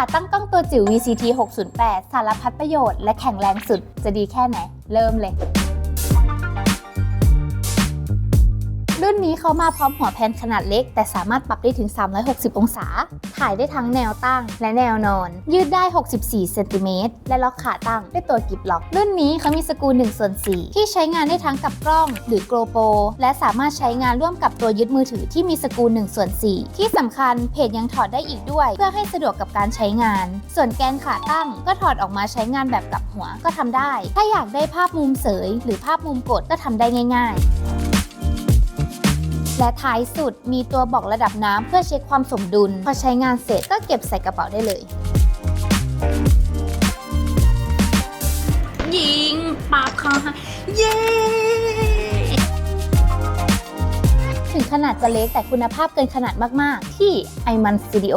ขาตั้งกล้องตัวจิ๋ว VCT 608 สารพัดประโยชน์และแข็งแรงสุดจะดีแค่ไหน เริ่มเลย รุ่นนี้เขามาพร้อมหัวแพนขนาดเล็ก แต่สามารถปรับได้ถึง 360 องศา ถ่ายได้ทั้งแนวตั้งและแนวนอน ยืดได้ 64 เซนติเมตร และล็อกขาตั้งด้วยตัวกิบล็อก รุ่นนี้เขามีสกรู1ส่วน4ที่ใช้งานได้ทั้งกับกล้อง หรือ GoPro และสามารถใช้งานร่วมกับตัวยึดมือถือที่มีสกรู1ส่วน4ที่สำคัญเพจยังถอดได้อีกด้วย เพื่อให้สะดวกกับการใช้งาน ส่วนแกนขาตั้งก็ถอดออกมาใช้งานแบบกลับหัวก็ทำได้ ถ้าอยากได้ภาพมุมเสย หรือภาพมุมกดก็ทำได้ง่าย ๆ และท้ายสุดมีตัวบอกระดับน้ำเพื่อเช็คความสมดุล พอใช้งานเสร็จก็เก็บใส่กระเป๋าได้เลย ยิงปากคอเย้ ถึงขนาดจะเล็กแต่คุณภาพเกินขนาดมาก ๆ ที่ไอมันสตูดิโอ